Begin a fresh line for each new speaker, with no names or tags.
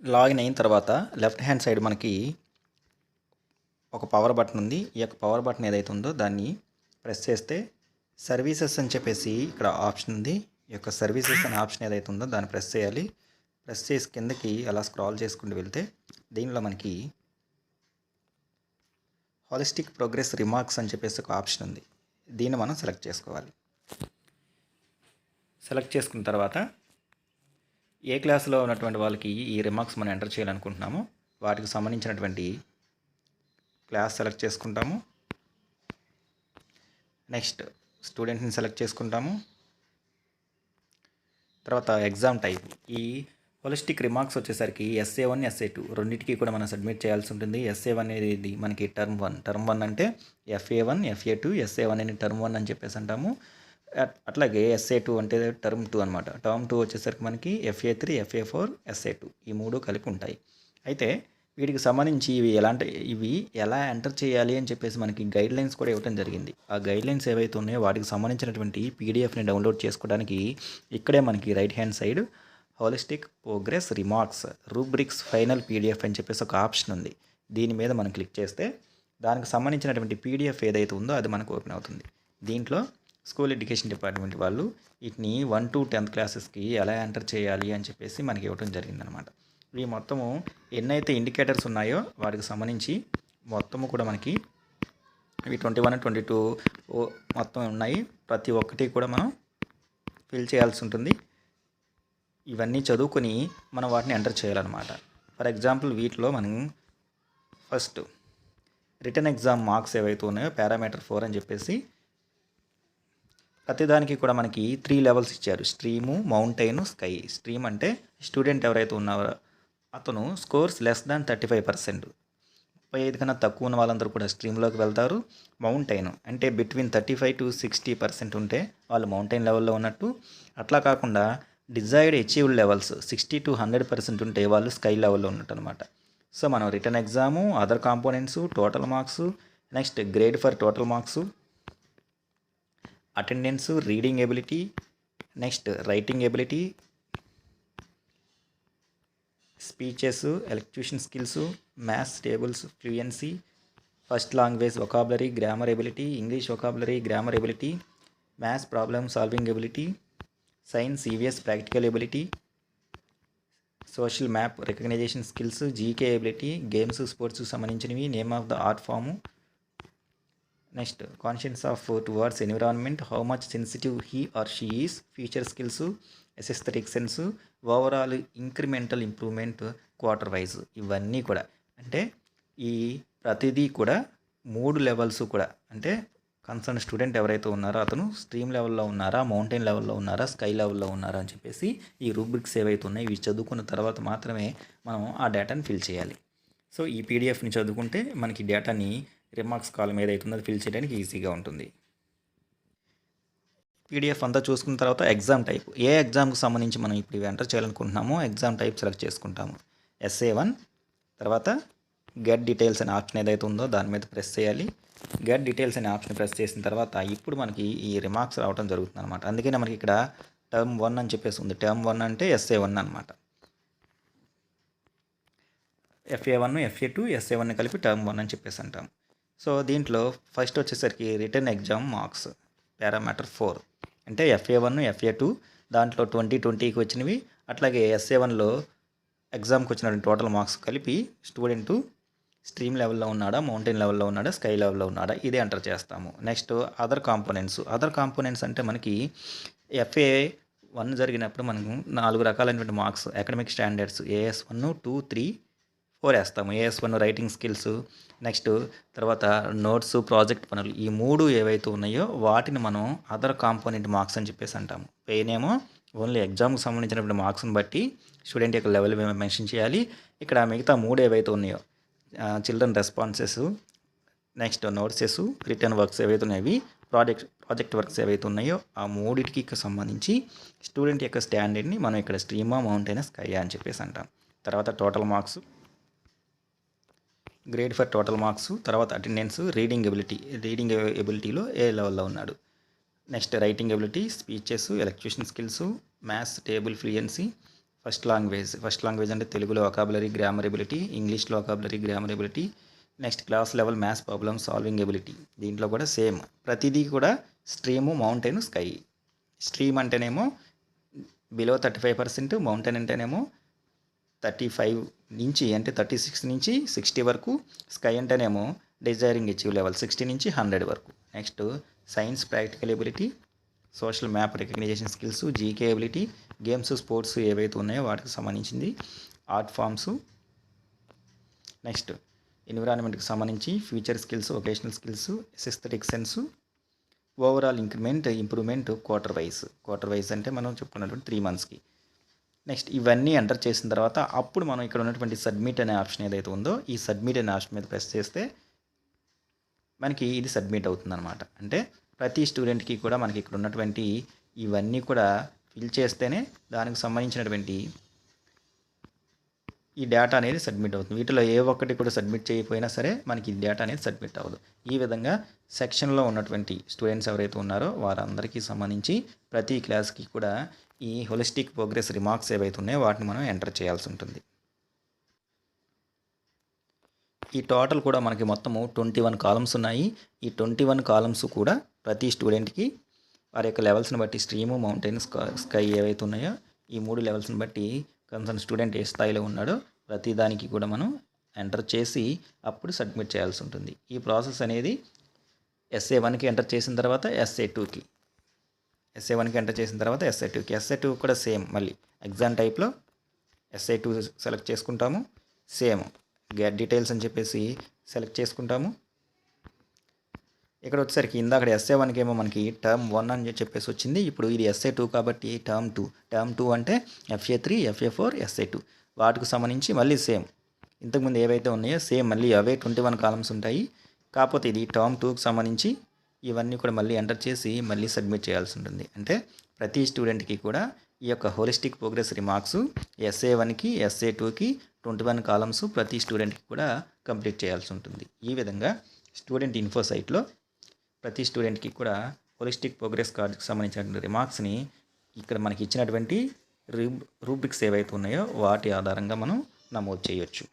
Login అయిన తర్వాత left hand side మనకి ఒక పవర్ బటన్ ఉంది. ఈ యొక్క పవర్ బటన్ ఏదైతే ఉందో దాన్ని ప్రెస్ చేస్తే సర్వీసెస్ అని చెప్పేసి ఇక్కడ ఆప్షన్ ఉంది. ఈ యొక్క సర్వీసెస్ అనే ఆప్షన్ ఏదైతే ఉందో దాన్ని ప్రెస్ చేయాలి. ప్రెస్ చేసి కిందకి అలా స్క్రాల్ చేసుకుంటూ వెళ్తే దీనిలో మనకి హాలిస్టిక్ ప్రోగ్రెస్ రిమార్క్స్ అని చెప్పేసి ఒక ఆప్షన్ ఉంది. దీన్ని మనం సెలెక్ట్ చేసుకోవాలి. సెలెక్ట్ చేసుకున్న తర్వాత ఏ క్లాస్లో ఉన్నటువంటి వాళ్ళకి ఈ రిమార్క్స్ మనం ఎంటర్ చేయాలనుకుంటున్నామో వాటికి సంబంధించినటువంటి క్లాస్ సెలెక్ట్ చేసుకుంటాము. నెక్స్ట్ స్టూడెంట్ని సెలెక్ట్ చేసుకుంటాము. తర్వాత ఎగ్జామ్ టైప్ ఈ హోలిస్టిక్ రిమార్క్స్ వచ్చేసరికి ఎస్ఏ వన్ ఎస్ఏ టూ రెండింటికి కూడా మనం సబ్మిట్ చేయాల్సి ఉంటుంది. ఎస్ఏ వన్ అనేది మనకి టర్మ్ వన్ టర్మ్ వన్ అంటే FA one FA two SA one అనేది టర్మ్ వన్ అని చెప్పేసి అంటాము. అట్లాగే ఎస్ఏ టూ అంటే టర్మ్ టూ అనమాట టర్మ్ టూ వచ్చేసరికి మనకి FA three FA four SA two ఈ మూడు కలిపి ఉంటాయి. అయితే వీటికి సంబంధించి ఇవి ఎలాంటి ఇవి ఎలా ఎంటర్ చేయాలి అని చెప్పేసి మనకి గైడ్ లైన్స్ కూడా ఇవ్వడం జరిగింది. ఆ గైడ్ లైన్స్ ఏవైతే ఉన్నాయో వాటికి సంబంధించినటువంటి పీడిఎఫ్ని డౌన్లోడ్ చేసుకోవడానికి ఇక్కడే మనకి right hand side holistic progress remarks rubrics final PDF అని చెప్పేసి ఒక ఆప్షన్ ఉంది. దీని మీద మనం క్లిక్ చేస్తే దానికి సంబంధించినటువంటి పీడిఎఫ్ ఏదైతే ఉందో అది మనకు ఓపెన్ అవుతుంది. దీంట్లో స్కూల్ ఎడ్యుకేషన్ డిపార్ట్మెంట్ వాళ్ళు వీటిని వన్ టు టెన్త్ క్లాసెస్కి ఎలా ఎంటర్ చేయాలి అని చెప్పేసి మనకి ఇవ్వడం జరిగిందనమాట. ఈ మొత్తము ఎన్నైతే ఇండికేటర్స్ ఉన్నాయో వాటికి సంబంధించి మొత్తము కూడా మనకి ఇవి ట్వంటీ వన్ ట్వంటీ టూ మొత్తం ఉన్నాయి. ప్రతి ఒక్కటి కూడా మనం ఫిల్ చేయాల్సి ఉంటుంది. ఇవన్నీ చదువుకొని మనం వాటిని ఎంటర్ చేయాలన్నమాట. ఫర్ ఎగ్జాంపుల్ వీటిలో మనం ఫస్ట్ రిటర్న్ ఎగ్జామ్ మార్క్స్ ఏవైతే ఉన్నాయో పారామీటర్ ఫోర్ అని చెప్పేసి ప్రతిదానికి కూడా మనకి త్రీ లెవెల్స్ ఇచ్చారు. స్ట్రీము మౌంటైన్ స్కై స్ట్రీమ్ అంటే స్టూడెంట్ ఎవరైతే ఉన్నారో అతను scores less than thirty five percent ముప్పై ఐదు కన్నా తక్కువ ఉన్న వాళ్ళందరూ కూడా స్ట్రీమ్లోకి వెళ్తారు. మౌంటైన్ అంటే between thirty five to sixty percent ఉంటే వాళ్ళు మౌంటైన్ లెవెల్లో ఉన్నట్టు. అట్లా కాకుండా desired achieved levels sixty to hundred percent ఉంటే వాళ్ళు స్కై లెవెల్లో ఉన్నట్టు అనమాట సో మనం return exam other components total marks next grade for total marks attendance reading ability next writing ability speeches elocution skills maths tables fluency first language vocabulary grammar ability English vocabulary grammar ability maths problem solving ability science EVS practical ability social map recognition skills GK ability games sports సంబంధించినవి name of the art form next conscience of towards environment how much sensitive he or she is future skills aesthetic sense overall incremental improvement quarter wise ఇవన్నీ కూడా. అంటే ఈ ప్రతిదీ కూడా మూడు levels కూడా. అంటే కన్సర్న్ స్టూడెంట్ ఎవరైతే ఉన్నారో అతను స్ట్రీమ్ లెవెల్లో ఉన్నారా మౌంటైన్ లెవెల్లో ఉన్నారా స్కై లెవెల్లో ఉన్నారా అని చెప్పేసి ఈ రూబ్రిక్స్ ఏవైతే ఉన్నాయో ఇవి చదువుకున్న తర్వాత మాత్రమే మనం ఆ డేటాని ఫిల్ చేయాలి. సో ఈ పీడిఎఫ్ని చదువుకుంటే మనకి డేటాని రిమార్క్స్ కాలం ఏదైతే ఉందో అది ఫిల్ చేయడానికి ఈజీగా ఉంటుంది. పీడిఎఫ్ అంతా చూసుకున్న తర్వాత ఎగ్జామ్ టైప్. ఏ ఎగ్జామ్కి సంబంధించి మనం ఇప్పుడు ఇవి ఎంటర్ చేయాలనుకుంటున్నామో ఎగ్జామ్ టైప్ సెలెక్ట్ చేసుకుంటాము. ఎస్ఏ వన్ తర్వాత గెట్ డీటెయిల్స్ అనే ఆప్షన్ ఏదైతే ఉందో దాని మీద ప్రెస్ చేయాలి. గెట్ డీటెయిల్స్ అనే ఆప్షన్ ప్రెస్ చేసిన తర్వాత ఇప్పుడు మనకి ఈ రిమార్క్స్ రావడం జరుగుతుంది అనమాట అందుకనే మనకి ఇక్కడ టర్మ్ వన్ అని చెప్పేసి ఉంది. టర్మ్ వన్ అంటే ఎస్ఏ వన్ అనమాట FA one FA two SA one కలిపి టర్మ్ వన్ అని చెప్పేసి అంటాం. సో దీంట్లో ఫస్ట్ వచ్చేసరికి return exam marks parameter four అంటే ఎఫ్ఏ వన్ ఎఫ్ఏ టూ దాంట్లో ట్వంటీ ట్వంటీకి వచ్చినవి అట్లాగే ఎస్ఏ వన్లో ఎగ్జామ్కి వచ్చిన టోటల్ మార్క్స్ కలిపి స్టూడెంట్ స్ట్రీమ్ లెవెల్లో ఉన్నాడా మౌంటైన్ లెవెల్లో ఉన్నాడా స్కై లెవెల్లో ఉన్నాడా ఇదే ఎంటర్ చేస్తాము. Next other components other components అంటే మనకి ఎఫ్ఏ వన్ జరిగినప్పుడు మనకు నాలుగు రకాలైనటువంటి marks academic standards AS one two three four వేస్తాము AS one writing skills next తర్వాత నోట్స్ ప్రాజెక్ట్ పనులు ఈ మూడు ఏవైతే ఉన్నాయో వాటిని మనం అదర్ కాంపోనెంట్ మార్క్స్ అని చెప్పేసి అంటాము. పెయిన్ ఏమో ఓన్లీ ఎగ్జామ్కి సంబంధించినటువంటి మార్క్స్ని బట్టి స్టూడెంట్ యొక్క లెవెల్ మెన్షన్ చేయాలి. ఇక్కడ మిగతా మూడు ఏవైతే ఉన్నాయో children responses next notes return works ఏవైతే ఉన్నాయో ప్రాజెక్ట్ ప్రాజెక్ట్ వర్క్స్ ఏవైతే ఉన్నాయో ఆ మూడిటికి సంబంధించి స్టూడెంట్ యొక్క స్టాండర్డ్ని మనం ఇక్కడ స్ట్రీమా మౌంటైన స్కై అని చెప్పేసి అంటాం. తర్వాత total marks grade for total marks తర్వాత అటెండెన్స్ రీడింగ్ ఎబిలిటీ రీడింగ్ ఎబిలిటీలో ఏ లెవెల్లో ఉన్నాడు? Next writing ability speeches elocution skills maths table fluency first language first language అంటే తెలుగులో వొకాబులరీ గ్రామర్ ఎబిలిటీ ఇంగ్లీష్లో vocabulary grammar ability next class level maths problem solving ability దీంట్లో కూడా సేమ్ ప్రతిదీ కూడా స్ట్రీము మౌంటైన్ స్కై స్ట్రీమ్ అంటేనేమో below thirty five percent mountain అంటేనేమో thirty five నుంచి అంటే థర్టీ సిక్స్ నుంచి సిక్స్టీ వరకు స్కై అంటేనేమో డిజైరింగ్ అచీవ్ లెవెల్ సిక్స్టీ నుంచి హండ్రెడ్ వరకు. Next science practical ability social map recognition skills GK ability games sports ఏవైతే ఉన్నాయో వాటికి సంబంధించింది ఆర్ట్ ఫామ్స్ నెక్స్ట్ ఎన్విరాన్మెంట్కి సంబంధించి future skills vocational skills aesthetic sense overall increment improvement quarter wise quarter wise అంటే మనం చెప్పుకున్నటువంటి త్రీ మంత్స్కి నెక్స్ట్ ఇవన్నీ ఎంటర్ చేసిన తర్వాత అప్పుడు మనం ఇక్కడ ఉన్నటువంటి సబ్మిట్ అనే ఆప్షన్ ఏదైతే ఉందో ఈ సబ్మిట్ అనే ఆప్షన్ మీద ప్రెస్ చేస్తే మనకి ఇది సబ్మిట్ అవుతుందన్నమాట. అంటే ప్రతి స్టూడెంట్కి కూడా మనకి ఇక్కడ ఉన్నటువంటి ఇవన్నీ కూడా ఫిల్ చేస్తేనే దానికి సంబంధించినటువంటి ఈ డేటా అనేది సబ్మిట్ అవుతుంది. వీటిలో ఏ ఒక్కటి కూడా సబ్మిట్ చేయకపోయినా సరే మనకి ఈ డేటా అనేది సబ్మిట్ అవ్వదు. ఈ విధంగా సెక్షన్లో ఉన్నటువంటి స్టూడెంట్స్ ఎవరైతే ఉన్నారో వారందరికీ సంబంధించి ప్రతి క్లాస్కి కూడా ఈ హోలిస్టిక్ ప్రోగ్రెస్ రిమార్క్స్ ఏవైతే ఉన్నాయో వాటిని మనం ఎంటర్ చేయాల్సి ఉంటుంది. ఈ టోటల్ కూడా మనకి మొత్తము ట్వంటీ వన్ కాలమ్స్ ఉన్నాయి. ఈ ట్వంటీ వన్ కాలమ్స్ కూడా ప్రతి స్టూడెంట్కి వారి యొక్క లెవెల్స్ని బట్టి స్ట్రీము మౌంటైన్ స్కై ఏవైతే ఉన్నాయో ఈ మూడు లెవెల్స్ని బట్టి కన్సర్న్ స్టూడెంట్ ఏ స్థాయిలో ఉన్నాడో ప్రతిదానికి కూడా మనం ఎంటర్ చేసి అప్పుడు సబ్మిట్ చేయాల్సి ఉంటుంది. ఈ ప్రాసెస్ అనేది ఎస్ఏ వన్కి ఎంటర్ చేసిన తర్వాత ఎస్ఏ టూకి. ఎస్ఏ వన్కి ఎంటర్ చేసిన తర్వాత ఎస్ఏ టూకి. ఎస్ఏ టూ కూడా సేమ్ మళ్ళీ. ఎగ్జామ్ టైప్లో ఎస్ఏ టూ సెలెక్ట్ చేసుకుంటాము. సేమ్ గ్యాట్ డీటెయిల్స్ అని చెప్పేసి సెలెక్ట్ చేసుకుంటాము. ఇక్కడ వచ్చేసరికి ఇందాక ఎస్ఏ వన్కి ఏమో మనకి టర్మ్ వన్ అని చెప్పేసి వచ్చింది. ఇప్పుడు ఇది ఎస్ఏ టూ కాబట్టి టర్మ్ టూ టర్మ్ టూ అంటే FA three FA four SA two వాటికి సంబంధించి మళ్ళీ సేమ్ ఇంతకుముందు ఏవైతే ఉన్నాయో సేమ్ మళ్ళీ అవే ట్వంటీ వన్ కాలమ్స్ ఉంటాయి. కాకపోతే ఇది టర్మ్ టూకి సంబంధించి ఇవన్నీ కూడా మళ్ళీ ఎంటర్ చేసి మళ్ళీ సబ్మిట్ చేయాల్సి ఉంటుంది. అంటే ప్రతి స్టూడెంట్కి కూడా ఈ యొక్క హోలిస్టిక్ ప్రోగ్రెస్ రిమార్క్స్ ఎస్ఏ వన్కి ఎస్ఏ టూకి ట్వంటీ వన్ కాలమ్స్ ప్రతి స్టూడెంట్కి కూడా కంప్లీట్ చేయాల్సి ఉంటుంది. ఈ విధంగా స్టూడెంట్ ఇన్ఫో సైట్లో ప్రతి స్టూడెంట్కి కూడా హోలిస్టిక్ ప్రోగ్రెస్ కార్డ్కి సంబంధించినటువంటి రిమార్క్స్ని ఇక్కడ మనకి ఇచ్చినటువంటి రూబ్రిక్స్ ఏవైతే ఉన్నాయో వాటి ఆధారంగా మనం నమోదు చేయొచ్చు.